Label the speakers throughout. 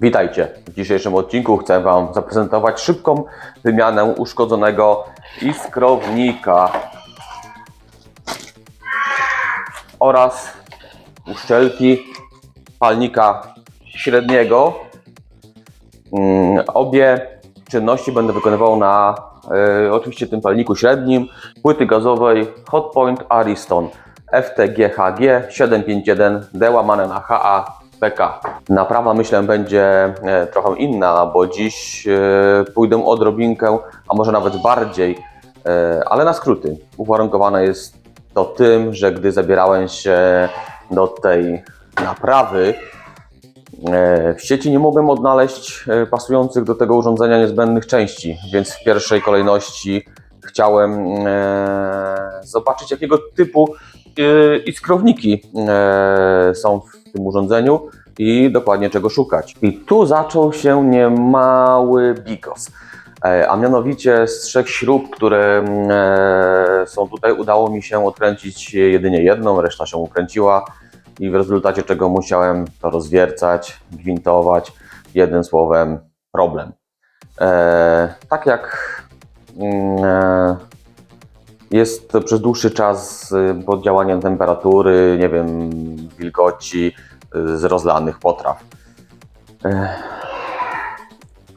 Speaker 1: Witajcie. W dzisiejszym odcinku chcę Wam zaprezentować szybką wymianę uszkodzonego iskrownika oraz uszczelki palnika średniego. Mm, Obie czynności będę wykonywał na e, oczywiście tym palniku średnim płyty gazowej Hotpoint Ariston FTGHG 751 D łamane na HA PK. Naprawa myślę będzie e, trochę inna, bo dziś e, pójdę odrobinkę, a może nawet bardziej, e, ale na skróty. Uwarunkowane jest to tym, że gdy zabierałem się do tej naprawy, W sieci nie mogłem odnaleźć pasujących do tego urządzenia niezbędnych części, więc w pierwszej kolejności chciałem zobaczyć, jakiego typu iskrowniki są w tym urządzeniu i dokładnie czego szukać. I tu zaczął się niemały bigos. E, A mianowicie z trzech śrub, które mm, e, są tutaj, udało mi się odkręcić jedynie jedną, reszta się ukręciła i w rezultacie czego musiałem to rozwiercać, gwintować. Jednym słowem, problem. E, tak jak mm, jest przez dłuższy czas y, pod działaniem temperatury, nie wiem, wilgoci y, z rozlanych potraw.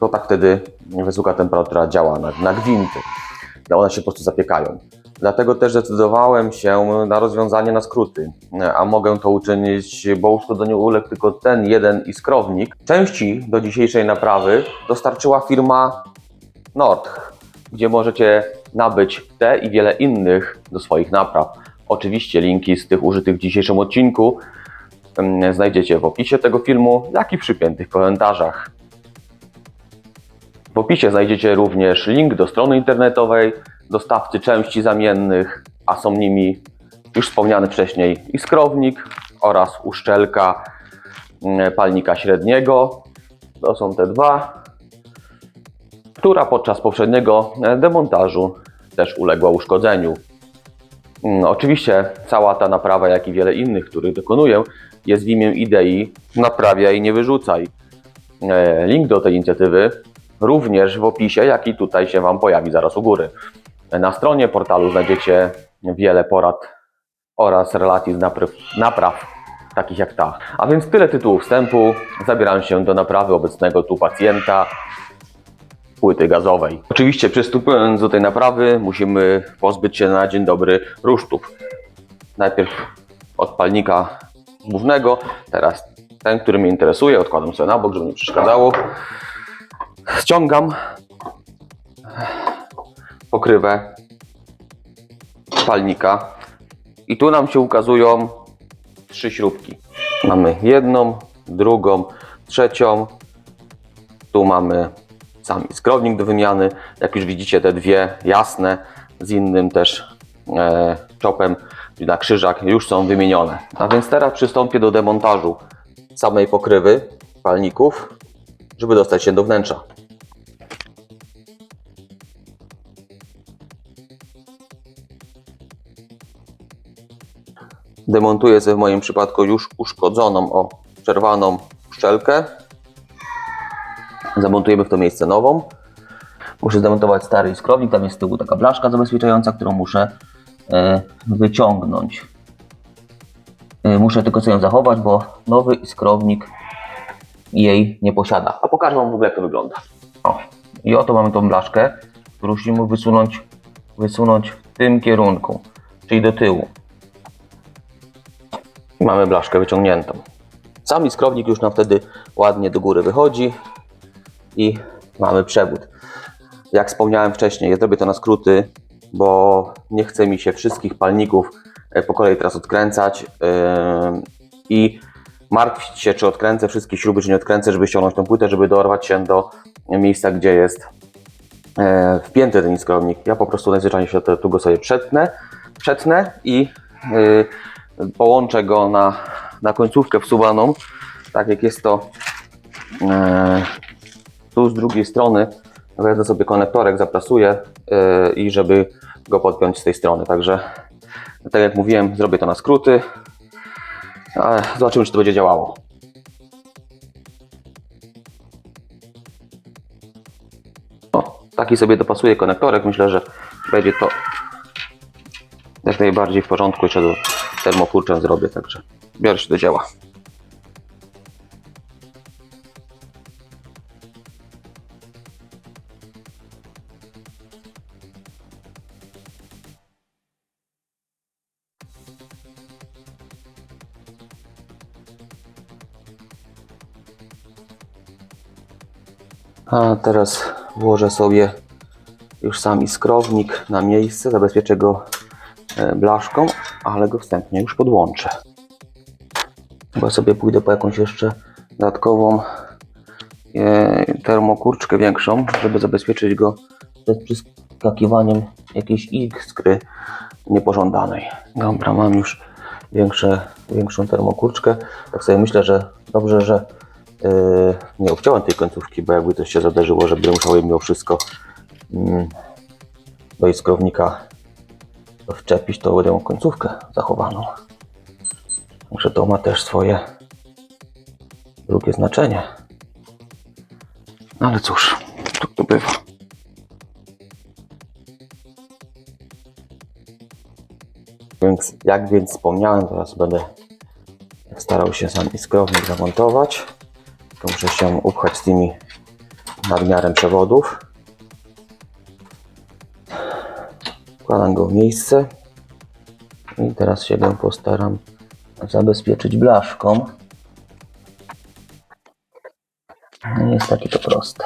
Speaker 1: To tak wtedy wysoka temperatura działa na, na gwinty. One się po prostu zapiekają. Dlatego też zdecydowałem się na rozwiązanie na skróty, a mogę to uczynić, bo uszkodzeniu uległ tylko ten jeden iskrownik. Części do dzisiejszej naprawy dostarczyła firma Nordh, gdzie możecie nabyć te i wiele innych do swoich napraw. Oczywiście linki z tych użytych w dzisiejszym odcinku mm, znajdziecie w opisie tego filmu, jak i w przypiętych komentarzach. W opisie znajdziecie również link do strony internetowej, dostawcy części zamiennych, a są nimi już wspomniany wcześniej iskrownik oraz uszczelka mm, palnika średniego. To są te dwa, która podczas poprzedniego e, demontażu też uległa uszkodzeniu. Mm, Oczywiście cała ta naprawa, jak i wiele innych, których dokonuję, jest w imię idei naprawiaj, nie wyrzucaj. E, Link do tej inicjatywy również w opisie, jak i tutaj się Wam pojawi zaraz u góry. Na stronie portalu znajdziecie wiele porad oraz relacji z napraw, napraw takich jak ta. A więc tyle tytułów wstępu. Zabieram się do naprawy obecnego tu pacjenta płyty gazowej. Oczywiście przystępując do tej naprawy musimy pozbyć się na dzień dobry rusztów. Najpierw od palnika głównego, teraz ten, który mnie interesuje, odkładam sobie na bok, żeby nie przeszkadzało. Ściągam pokrywę palnika i tu nam się ukazują trzy śrubki. Mamy jedną, drugą, trzecią. Tu mamy sam skrownik do wymiany. Jak już widzicie te dwie jasne z innym też e, czopem, na krzyżach już są wymienione. A więc teraz przystąpię do demontażu samej pokrywy palników, żeby dostać się do wnętrza. Demontuję sobie w moim przypadku już uszkodzoną, o przerwaną szczelkę. Zamontujemy w to miejsce nową. Muszę zdemontować stary skrownik, tam jest z tyłu taka blaszka zabezpieczająca, którą muszę e, wyciągnąć. E, muszę tylko sobie ją zachować, bo nowy skrownik jej nie posiada. A pokażę Wam w ogóle jak to wygląda. O. I oto mamy tą blaszkę, którą musimy wysunąć, wysunąć w tym kierunku, czyli do tyłu. Mamy blaszkę wyciągniętą. Sam iskrownik już nam wtedy ładnie do góry wychodzi i mamy przewód. Jak wspomniałem wcześniej, ja zrobię to na skróty, bo nie chce mi się wszystkich palników e, po kolei teraz odkręcać yy, i martwić się, czy odkręcę wszystkie śruby, czy nie odkręcę, żeby ściągnąć tą płytę, żeby dorwać się do miejsca, gdzie jest e, wpięty ten iskrownik. Ja po prostu najzwyczajniej świecie tu go sobie przetnę, przetnę i połączę go na, na końcówkę wsuwaną, tak jak jest to e, tu z drugiej strony wezmę sobie konektorek, zaprasuję yy, i żeby go podpiąć z tej strony. Także tak jak mówiłem, zrobię to na skróty, ale zobaczymy, czy to będzie działało. O, taki sobie dopasuję konektorek. Myślę, że będzie to jak najbardziej w porządku. Jeszcze do termokurczem zrobię, także biorę się do dzieła. Teraz włożę sobie już sam iskrownik na miejsce, zabezpieczę go e, blaszką, ale go wstępnie już podłączę. Chyba sobie pójdę po jakąś jeszcze dodatkową e, termokurczkę większą, żeby zabezpieczyć go przed przeskakiwaniem jakiejś iskry niepożądanej. Dobra, mam już większe, większą termokurczkę. Tak sobie myślę, że dobrze, że nie obciąłem tej końcówki, bo jakby coś się zadarzyło, że będę musiał mimo wszystko mm, do iskrownika wczepić, to będę końcówkę zachowaną. Także to ma też swoje drugie znaczenie. No ale cóż, tak to bywa. Więc jak więc wspomniałem, teraz będę starał się sam iskrownik zamontować. To muszę się upchać z tymi nadmiarem przewodów. Wkładam go w miejsce. I teraz się go postaram zabezpieczyć blaszką. No Nie jest takie to proste.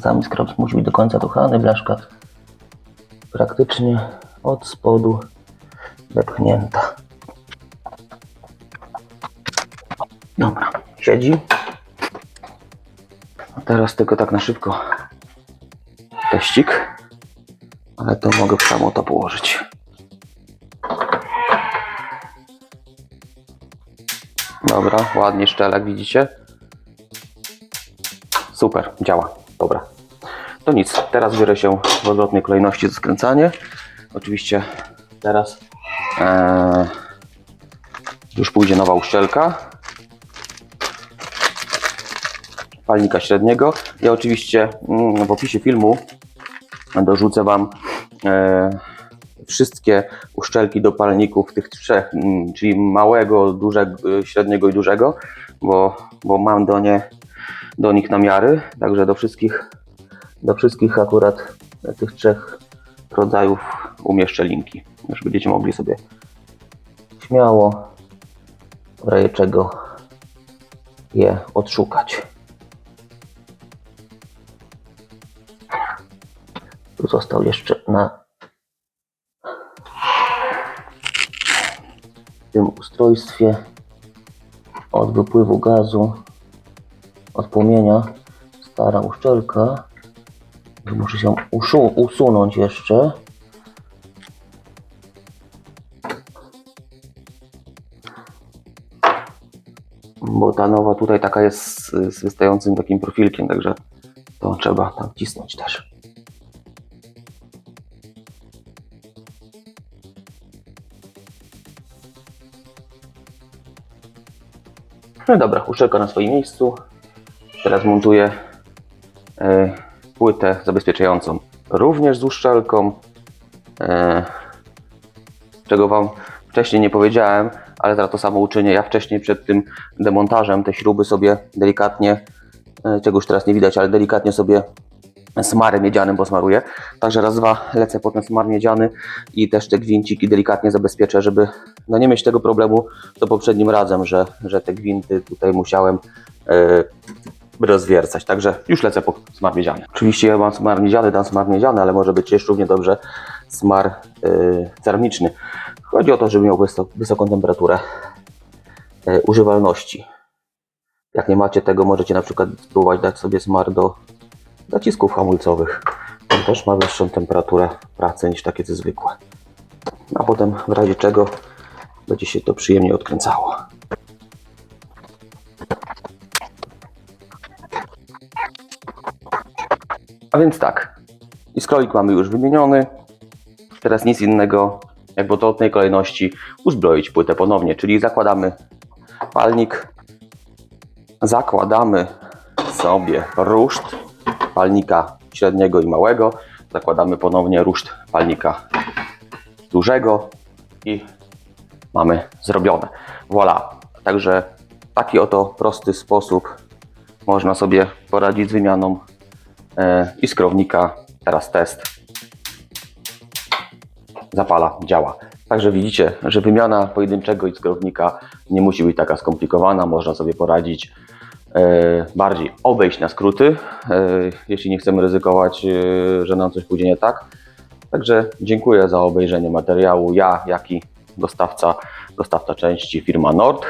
Speaker 1: Sam skrop musi być do końca tuchany, blaszka praktycznie od spodu wepchnięta. Dobra, siedzi. A teraz tylko tak na szybko teścik, ale to mogę samo to położyć. Dobra, ładnie szczelek, widzicie? Super, działa. Dobra. To nic, teraz biorę się w odwrotnej kolejności za skręcanie. Oczywiście teraz e, już pójdzie nowa uszczelka. Palnika średniego. Ja oczywiście mm, w opisie filmu dorzucę Wam e, wszystkie uszczelki do palników tych trzech, mm, czyli małego, dużego, średniego i dużego, bo, bo mam do, nie, do nich namiary, także do wszystkich, do wszystkich akurat tych trzech rodzajów umieszczę linki, już będziecie mogli sobie śmiało w razie czego je odszukać. Tu został jeszcze na tym ustrojstwie od wypływu gazu, od płomienia stara uszczelka. Muszę się usunąć jeszcze. Bo ta nowa tutaj taka jest z, wystającym takim profilkiem, także to trzeba tam wcisnąć też. No dobra, uszczelka na swoim miejscu. Teraz montuję e, płytę zabezpieczającą również z uszczelką. E, czego Wam wcześniej nie powiedziałem, ale teraz to samo uczynię. Ja wcześniej przed tym demontażem te śruby sobie delikatnie, e, czego już teraz nie widać, ale delikatnie sobie smarem miedzianym posmaruję. Także raz, dwa lecę potem smar miedziany i też te gwinciki delikatnie zabezpieczę, żeby no nie mieć tego problemu co poprzednim razem, że, że te gwinty tutaj musiałem e, rozwiercać. Także już lecę po smar miedziany. Oczywiście ja mam smar miedziany, dam smar miedziany, ale może być też równie dobrze smar e, ceramiczny. Chodzi o to, żeby miał wysok, wysoką temperaturę e, używalności. Jak nie macie tego, możecie na przykład spróbować dać sobie smar do zacisków hamulcowych. On też ma wyższą temperaturę pracy niż takie zwykłe. A potem w razie czego będzie się to przyjemnie odkręcało. A więc tak, i skroik mamy już wymieniony. Teraz nic innego, jak w odwrotnej kolejności uzbroić płytę ponownie, czyli zakładamy palnik, zakładamy sobie ruszt palnika średniego i małego. Zakładamy ponownie ruszt palnika dużego i mamy zrobione. Voilà. Także taki oto prosty sposób można sobie poradzić z wymianą e, iskrownika. Teraz test. Zapala, działa. Także widzicie, że wymiana pojedynczego iskrownika nie musi być taka skomplikowana. Można sobie poradzić e, bardziej obejść na skróty, e, jeśli nie chcemy ryzykować, że nam coś pójdzie nie tak. Także dziękuję za obejrzenie materiału. Ja, jak i dostawca, dostawca części firma Nord.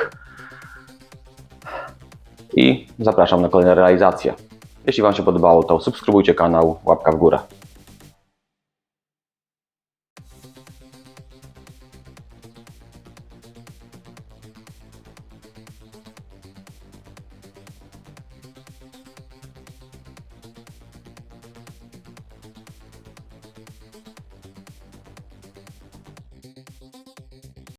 Speaker 1: I zapraszam na kolejne realizacje. Jeśli Wam się podobało, to subskrybujcie kanał, łapka w górę.